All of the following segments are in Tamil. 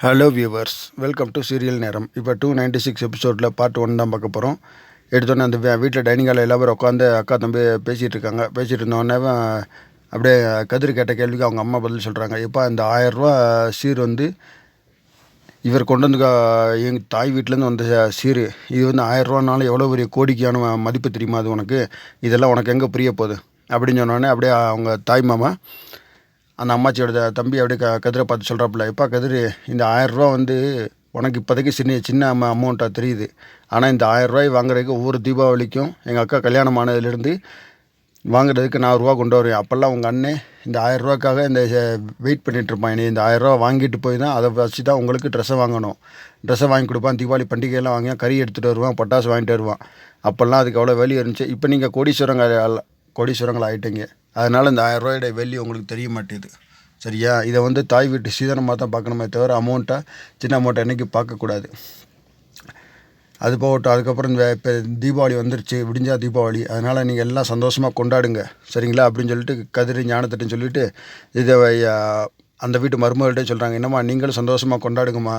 Hello viewers welcome to serial நேரம் இப்போ டூ நைன்டி சிக்ஸ் எபிசோடில் பார்ட் ஒன் தான் பார்க்க போகிறோம் எடுத்தோன்னே அந்த வீட்டில் டைனிங் ஹாலில் எல்லாரும் உட்காந்து அக்கா தம்பி பேசிகிட்டு இருக்காங்க. பேசிகிட்டு இருந்தோடனே அப்படியே கதிர் கேட்ட கேள்விக்கு அவங்க அம்மா பதில் சொல்கிறாங்க இப்போ இந்த ஆயரூவா சீர் வந்து இவர் கொண்டு வந்து எங்கள் தாய் வீட்டிலேருந்து வந்த சீர் இது வந்து ஆயிரரூவானாலும் எவ்வளோ பெரிய கோடிக்கான மதிப்பு தெரியுமா அது உனக்கு? இதெல்லாம் உனக்கு எங்கே புரிய போகுது? அப்படின்னு சொன்னோடனே அப்படியே அவங்க தாய் மாமா அந்த அம்மாச்சியோட தம்பி அப்படியே க கதிரை பார்த்து சொல்கிறாப்புல எப்பா கதிர் இந்த ஆயரூவா வந்து உனக்கு இப்போதைக்கு சின்ன சின்ன அம அமௌண்ட்டாக தெரியுது. ஆனால் இந்த ஆயரூவாய் வாங்குறதுக்கு ஒவ்வொரு தீபாவளிக்கும் எங்கள் அக்கா கல்யாணம் ஆனதுலேருந்து வாங்குறதுக்கு நான் ரூபா கொண்டு வருவேன். அப்போல்லாம் உங்கள் அண்ணன் இந்த ஆயரூவாக்காக இந்த வெயிட் பண்ணிகிட்ருப்பான் இனி இந்த ஆயரூவா வாங்கிட்டு போய் தான் அதை வச்சு தான் உங்களுக்கு ட்ரெஸ்ஸை வாங்கணும். ட்ரெஸ்ஸை வாங்கி கொடுப்பான். தீபாவளி பண்டிகையெல்லாம் வாங்கி கறி எடுத்துகிட்டு வருவான் பட்டாசு வாங்கிட்டு வருவான். அப்போல்லாம் அதுக்கு அவ்வளோ வேல்யூ இருந்துச்சு. இப்போ நீங்கள் கோடீஸ்வரங்க கோடீஸ்வரங்கள் ஆகிட்டீங்க அதனால் இந்த ஆயரூவாயோட வேல்யூ உங்களுக்கு தெரிய மாட்டேது சரியா? இதை வந்து தாய் வீட்டு சீதனமாக தான் பார்க்கணுமே தவிர அமௌண்ட்டாக சின்ன அமௌண்ட்டை என்றைக்கு பார்க்கக்கூடாது அது போகட்டும் அதுக்கப்புறம் இந்த இப்போ தீபாவளி வந்துருச்சு விடிஞ்சா தீபாவளி. அதனால் நீங்கள் எல்லாம் சந்தோஷமாக கொண்டாடுங்க. சரிங்களா? அப்படின்னு சொல்லிட்டு கதிரி ஞானத்திட்டன்னு சொல்லிவிட்டு இதை அந்த வீட்டு மருமகள்கிட்டே சொல்கிறாங்க என்னம்மா நீங்களும் சந்தோஷமாக கொண்டாடுங்கம்மா.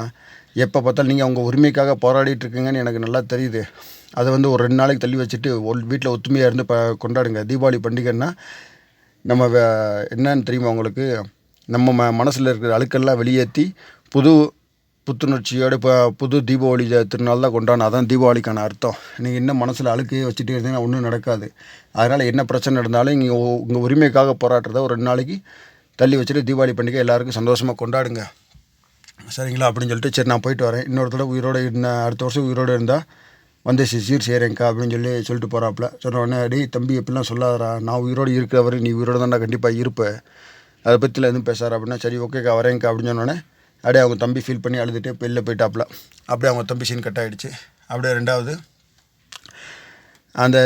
எப்போ பார்த்தாலும் நீங்கள் உங்கள் உரிமைக்காக போராடிட்டு இருக்கீங்கன்னு எனக்கு நல்லா தெரியுது. அதை வந்து ஒரு ரெண்டு நாளைக்கு தள்ளி வச்சுட்டு ஒரு வீட்டில் ஒத்துமையாக இருந்து ப கொண்டாடுங்க. தீபாவளி பண்டிகைன்னா நம்ம என்னன்னு தெரியுமா உங்களுக்கு? நம்ம ம மனசில் இருக்கிற அழுக்கெல்லாம் வெளியேற்றி புது புத்துணர்ச்சியோடு இப்போ புது தீபாவளி திருநாள் தான் கொண்டாடணும் அதான் தீபாவளிக்கான அர்த்தம். நீங்கள் இன்னும் மனசில் அழுக்கையே வச்சுட்டே இருந்தீங்கன்னா ஒன்றும் நடக்காது. அதனால் என்ன பிரச்சனை இருந்தாலும் இங்கே உங்கள் உரிமைக்காக போராடுறத ஒரு ரெண்டு நாளைக்கு தள்ளி வச்சுட்டு தீபாவளி பண்டிகை எல்லாருக்கும் சந்தோஷமாக கொண்டாடுங்க. சரிங்களா? அப்படின்னு சொல்லிட்டு சரி நான் போயிட்டு வரேன். இன்னொரு தடவை உயிரோடு இருந்தேன் அடுத்த வருஷம் உயிரோடு இருந்தால் வந்து சீர் செய்கிறேங்க்கா அப்படின்னு சொல்லி சொல்லிட்டு போகிறாப்புல சொன்ன உடனே அடி தம்பி எப்படிலாம் சொல்லாதரா நான் உயிரோடு இருக்கிறவரை நீ உயிரோடு தான் கண்டிப்பாக இருப்பேன் அதை பற்றியில் எதுவும் பேசுகிறார் அப்படின்னா சரி ஓகேக்கா வரேங்க்கா. அப்படின்னு சொன்னோடனே அப்படியே அவங்க தம்பி ஃபீல் பண்ணி அழுதுட்டு வெளில போயிட்டாப்புல. அப்படியே அவங்க தம்பி சீன் கட் ஆகிடுச்சு அப்படியே ரெண்டாவது அந்த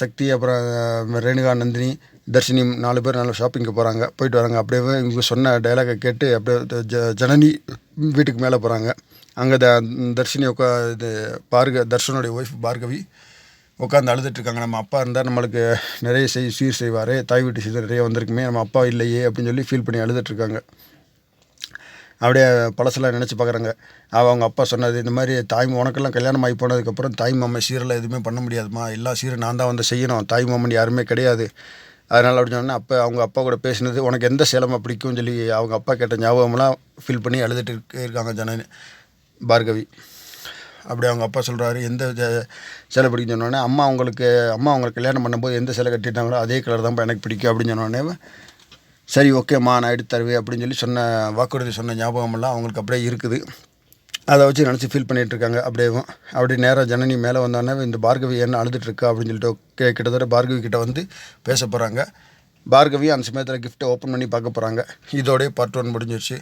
சக்தி அப்புறம் ரேணுகா நந்தினி தர்ஷினி நாலு பேர் நல்லா ஷாப்பிங்க்கு போகிறாங்க போயிட்டு வராங்க. அப்படியே இவங்க சொன்ன டைலாகை கேட்டு அப்படியே ஜ ஜனனி வீட்டுக்கு மேலே போகிறாங்க அங்கே த தர்ஷினி உட்கா இது பார்க தர்ஷனுடைய ஒய்ஃப் பார்கவி உட்காந்து அழுதுட்டுருக்காங்க நம்ம அப்பா இருந்தால் நம்மளுக்கு நிறைய செய் சீர் செய்வார். தாய் வீட்டு சீர் நிறைய வந்திருக்குமே. நம்ம அப்பா இல்லையே அப்படின்னு சொல்லி ஃபீல் பண்ணி அழுதுட்டுருக்காங்க அப்படியே பழசெல்லாம் நினச்சி பார்க்குறாங்க அவங்க அப்பா சொன்னது இந்த மாதிரி தாய் உனக்கெல்லாம் கல்யாணம் ஆகி போனதுக்கப்புறம் தாய் மாமன் சீரெல்லாம் எதுவுமே பண்ண முடியாதுமா எல்லா சீரும் நான் தான் வந்து செய்யணும். தாய் மாமன் யாருமே கிடையாது. அதனால் அப்படி சொன்னால் அப்போ அவங்க அப்பா கூட பேசினது உனக்கு எந்த சேலமாக பிடிக்கும்னு சொல்லி அவங்க அப்பா கேட்ட ஞாபகம்லாம் ஃபீல் பண்ணி அழுதுட்டு இருக்காங்க ஜன பார்கவி. அப்படி அவங்க அப்பா சொல்கிறாரு எந்த சிலை பிடிக்கும் சொன்னோடனே அம்மா அவங்களுக்கு அம்மா அவங்களுக்கு கல்யாணம் பண்ணும்போது எந்த சிலை கட்டிட்டாங்களோ அதே கலர் தான்ப்பா எனக்கு பிடிக்கும் அப்படின்னு சொன்னோடனே சரி ஓகேம்மா நான் எடுத்து தருவேன் அப்படின்னு சொல்லி சொன்ன வாக்குறுதி சொன்ன ஞாபகமெல்லாம் அவங்களுக்கு அப்படியே இருக்குது. அதை வச்சு நினச்சி ஃபீல் பண்ணிகிட்ருக்காங்க அப்படியேவும் அப்படி நேராக ஜனனி மேலே வந்தோடனே இந்த பார்கவி என்ன அழுதுட்டுருக்கா அப்படின்னு சொல்லிட்டு கிட்டத்தட்ட பார்கவி கிட்ட வந்து பேச போகிறாங்க பார்கவி அந்த சமயத்தில் கிஃப்ட்டை ஓப்பன் பண்ணி பார்க்க போகிறாங்க இதோடய பார்ட் ஒன் முடிஞ்சிருச்சு.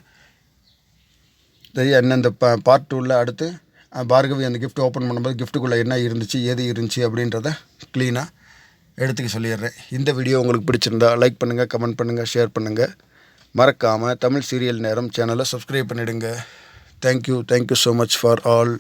தெரிய என்ன இந்த ப பார்ட் டூவில் அடுத்து பார்கவி அந்த கிஃப்ட் ஓப்பன் பண்ணும்போது கிஃப்ட்டுக்குள்ளே என்ன இருந்துச்சு எது இருந்துச்சு அப்படின்றத க்ளீனாக எடுத்துக்க சொல்லிடுறேன். இந்த வீடியோ உங்களுக்கு பிடிச்சிருந்தா லைக் பண்ணுங்கள் கமெண்ட் பண்ணுங்கள் ஷேர் பண்ணுங்கள் மறக்காமல் தமிழ் சீரியல் நேரம் சேனலை சப்ஸ்கிரைப் பண்ணிவிடுங்க thank you thank you so much for all